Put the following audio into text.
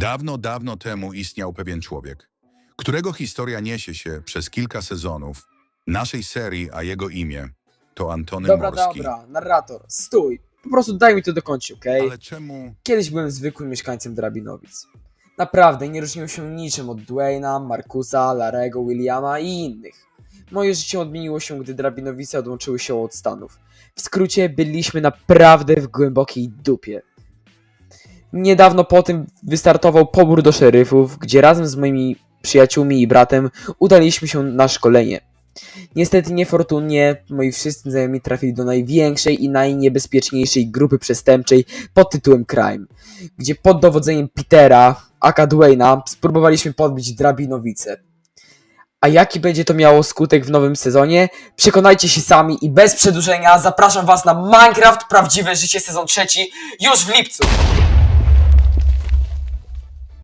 Dawno, dawno temu istniał pewien człowiek, którego historia niesie się przez kilka sezonów naszej serii, a jego imię to Antony Dobra, Morski. dobra, narrator, stój. Po prostu daj mi to dokończyć, okej? Ale czemu Kiedyś byłem zwykłym mieszkańcem Drabinowic. Naprawdę, nie różniłem się niczym od Dwayna, Markusa, Larego, Williama i innych. Moje życie odmieniło się, gdy Drabinowice odłączyły się od Stanów. W skrócie, byliśmy naprawdę w głębokiej dupie. Niedawno po tym wystartował pobór do szeryfów, gdzie razem z moimi przyjaciółmi i bratem udaliśmy się na szkolenie. Niestety niefortunnie moi wszyscy znajomi trafili do największej i najniebezpieczniejszej grupy przestępczej pod tytułem Crime, gdzie pod dowodzeniem Petera, aka Dwayna, spróbowaliśmy podbić Drabinowice. A jaki będzie to miało skutek w nowym sezonie? Przekonajcie się sami i bez przedłużenia zapraszam was na Minecraft Prawdziwe Życie sezon trzeci już w lipcu.